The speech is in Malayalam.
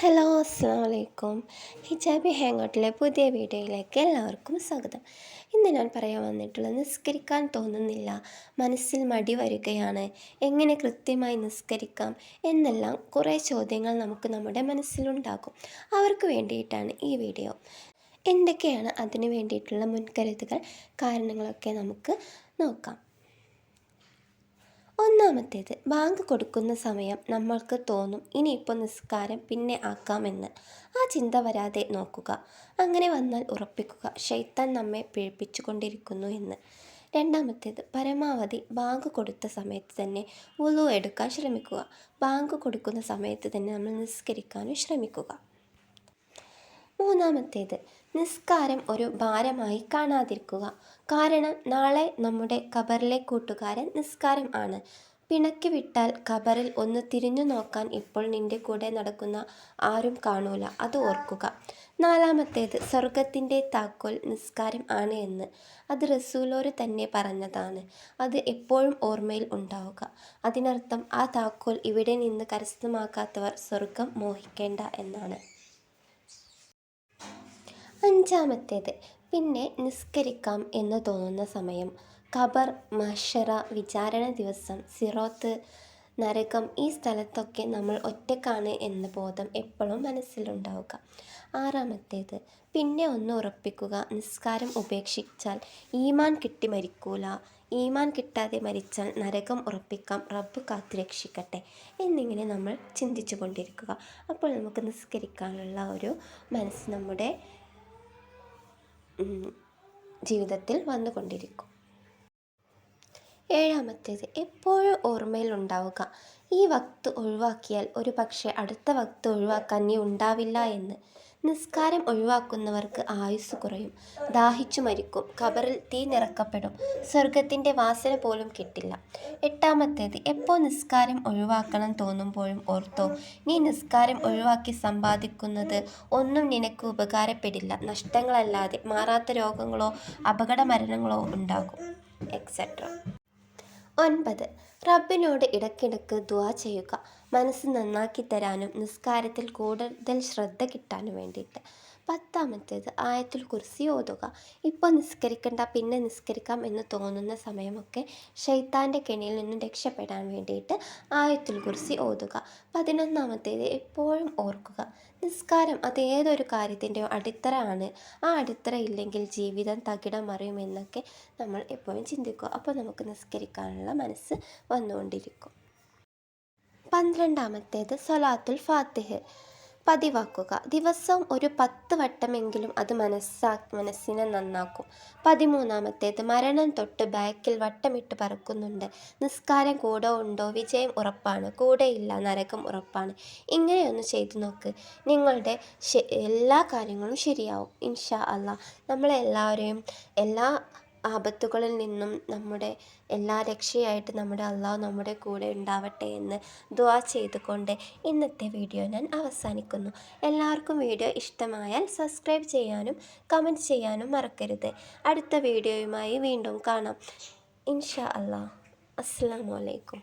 ഹലോ അസ്സാം വലൈക്കും ഹിജാബി ഹാങ്ങൗട്ടിലെ പുതിയ വീഡിയോയിലേക്ക് എല്ലാവർക്കും സ്വാഗതം. ഇന്ന് ഞാൻ പറയാൻ വന്നിട്ടുള്ളത് നിസ്കരിക്കാൻ തോന്നുന്നില്ല. മനസ്സിൽ മടി വരികയാണ്. എങ്ങനെ കൃത്യമായി നിസ്കരിക്കാം എന്നെല്ലാം കുറേ ചോദ്യങ്ങൾ നമുക്ക് നമ്മുടെ മനസ്സിലുണ്ടാകും. അവർക്ക് വേണ്ടിയിട്ടാണ് ഈ വീഡിയോ. എന്തൊക്കെയാണ് അതിന് വേണ്ടിയിട്ടുള്ള മുൻകരുതുകൾ കാരണങ്ങളൊക്കെ നമുക്ക് നോക്കാം. ഒന്നാമത്തേത് ബാങ്ക് കൊടുക്കുന്ന സമയം നമ്മൾക്ക് തോന്നും ഇനിയിപ്പോൾ നിസ്കാരം പിന്നെ ആക്കാമെന്ന്. ആ ചിന്ത വരാതെ നോക്കുക. അങ്ങനെ വന്നാൽ ഉറപ്പിക്കുക. ഷെയ്ത്താൻ നമ്മെ പിഴപ്പിച്ചുകൊണ്ടിരിക്കുന്നു എന്ന്. രണ്ടാമത്തേത് പരമാവധി ബാങ്ക് കൊടുത്ത സമയത്ത് തന്നെ ഉളു എടുക്കാൻ ശ്രമിക്കുക. ബാങ്ക് കൊടുക്കുന്ന സമയത്ത് തന്നെ നമ്മൾ നിസ്കരിക്കാനും ശ്രമിക്കുക. മൂന്നാമത്തേത് നിസ്കാരം ഒരു ഭാരമായി കാണാതിരിക്കുക. കാരണം നാളെ നമ്മുടെ ഖബറിലെ കൂട്ടുകാരൻ നിസ്കാരം ആണ്. പിണക്കി വിട്ടാൽ ഖബറിൽ ഒന്ന് തിരിഞ്ഞു നോക്കാൻ ഇപ്പോൾ നിന്റെ കൂടെ നടക്കുന്ന ആരും കാണൂല. അത് ഓർക്കുക. നാലാമത്തേത് സ്വർഗത്തിന്റെ താക്കോൽ നിസ്കാരം ആണ് എന്ന്. അത് റസൂലോര് തന്നെ പറഞ്ഞതാണ്. അത് എപ്പോഴും ഓർമ്മയിൽ ഉണ്ടാവുക. അതിനർത്ഥം ആ താക്കോൽ ഇവിടെ നിന്ന് കരസ്ഥമാക്കാത്തവർ സ്വർഗം മോഹിക്കേണ്ട എന്നാണ്. അഞ്ചാമത്തേത് പിന്നെ നിസ്കരിക്കാം എന്ന് തോന്നുന്ന സമയം. ഖബർ മഷറ വിചാരണ ദിവസം സിറോത്ത് നരകം ഈ സ്ഥലത്തൊക്കെ നമ്മൾ ഒറ്റക്കാണ് എന്ന ബോധം എപ്പോഴും മനസ്സിലുണ്ടാവുക. ആറാമത്തേത് പിന്നെ ഒന്ന് ഉറപ്പിക്കുക. നിസ്കാരം ഉപേക്ഷിച്ചാൽ ഈമാൻ കിട്ടി മരിക്കൂല. ഈമാൻ കിട്ടാതെ മരിച്ചാൽ നരകം ഉറപ്പിക്കാം. റബ്ബ് കാത്തു രക്ഷിക്കട്ടെ. എന്നിങ്ങനെ നമ്മൾ ചിന്തിച്ചു കൊണ്ടിരിക്കുക. അപ്പോൾ നമുക്ക് നിസ്കരിക്കാനുള്ള ഒരു മനസ്സ് നമ്മുടെ ജീവിതത്തിൽ വന്നുകൊണ്ടിരിക്കും. ഏഴാമത്തേത് എപ്പോഴും ഓർമ്മയിൽ ഉണ്ടാവുക. ഈ വക്ത് ഒഴിവാക്കിയാൽ ഒരു പക്ഷേ അടുത്ത വക്ത് ഒഴിവാക്കാൻ നീ ഉണ്ടാവില്ല എന്ന്. നിസ്കാരം ഒഴിവാക്കുന്നവർക്ക് ആയുസ് കുറയും. ദാഹിച്ചു മരിക്കും. ഖബറിൽ തീ നിറക്കപ്പെടും. സ്വർഗത്തിന്റെ വാസന പോലും കിട്ടില്ല. എട്ടാമത്തേത് എപ്പോൾ നിസ്കാരം ഒഴിവാക്കണം തോന്നുമ്പോഴും ഓർത്തോ. നീ നിസ്കാരം ഒഴിവാക്കി സമ്പാദിക്കുന്നത് ഒന്നും നിനക്ക് ഉപകാരപ്പെടില്ല. നഷ്ടങ്ങളല്ലാതെ മാറാത്ത രോഗങ്ങളോ അപകട മരണങ്ങളോ ഉണ്ടാകും. എക്സെട്ര ഒൻപത്. റബ്ബിനോട് ഇടയ്ക്കിടയ്ക്ക് ദുവാ ചെയ്യുക. മനസ്സ് നന്നാക്കി തരാനും നിസ്കാരത്തിൽ കൂടുതൽ ശ്രദ്ധ കിട്ടാനും വേണ്ടിയിട്ട്. പത്താമത്തേത് ആയത്തിൽ കുറിച്ച് ഓതുക. ഇപ്പോൾ നിസ്കരിക്കണ്ട പിന്നെ നിസ്കരിക്കാം എന്ന് തോന്നുന്ന സമയമൊക്കെ ഷെയ്ത്താന്റെ കെണിയിൽ നിന്നും രക്ഷപ്പെടാൻ വേണ്ടിയിട്ട് ആയത്തിൽ കുറിച്ച് ഓതുക. പതിനൊന്നാമത്തേത് എപ്പോഴും ഓർക്കുക. നിസ്കാരം അത് ഏതൊരു കാര്യത്തിന്റെയോ അടിത്തറ ആണ് ആ അടിത്തറ ഇല്ലെങ്കിൽ ജീവിതം തകിടം മറിയുമെന്നൊക്കെ നമ്മൾ എപ്പോഴും ചിന്തിക്കുക. അപ്പോൾ നമുക്ക് നിസ്കരിക്കാനുള്ള മനസ്സ് വന്നുകൊണ്ടിരിക്കും. പന്ത്രണ്ടാമത്തേത് സൊലാത്തുൽ ഫാത്തിഹ്. പതിവാക്കുക. ദിവസവും ഒരു പത്ത് വട്ടമെങ്കിലും അത് മനസ്സാ മനസ്സിനെ നന്നാക്കും. പതിമൂന്നാമത്തേത് മരണം തൊട്ട് ബാക്കിൽ വട്ടമിട്ട് പറക്കുന്നുണ്ട്. നിസ്കാരം കൂടെ ഉണ്ടോ? വിജയം ഉറപ്പാണ്. കൂടെയില്ല നരകം ഉറപ്പാണ്. ഇങ്ങനെയൊന്ന് ചെയ്തു നോക്ക്. നിങ്ങളുടെ എല്ലാ കാര്യങ്ങളും ശരിയാവും. ഇൻഷാ അല്ല നമ്മളെല്ലാവരെയും എല്ലാ ആപത്തുകളിൽ നിന്നും നമ്മുടെ എല്ലാ രക്ഷയായിട്ട് നമ്മുടെ അള്ളാഹു നമ്മുടെ കൂടെ ഉണ്ടാവട്ടെ എന്ന് ദുവാ ചെയ്തുകൊണ്ട് ഇന്നത്തെ വീഡിയോ ഞാൻ അവസാനിക്കുന്നു. എല്ലാവർക്കും വീഡിയോ ഇഷ്ടമായാൽ സബ്സ്ക്രൈബ് ചെയ്യാനും കമന്റ് ചെയ്യാനും മറക്കരുത്. അടുത്ത വീഡിയോയുമായി വീണ്ടും കാണാം. ഇൻഷാ അല്ലാ അസ്സാം വലൈക്കും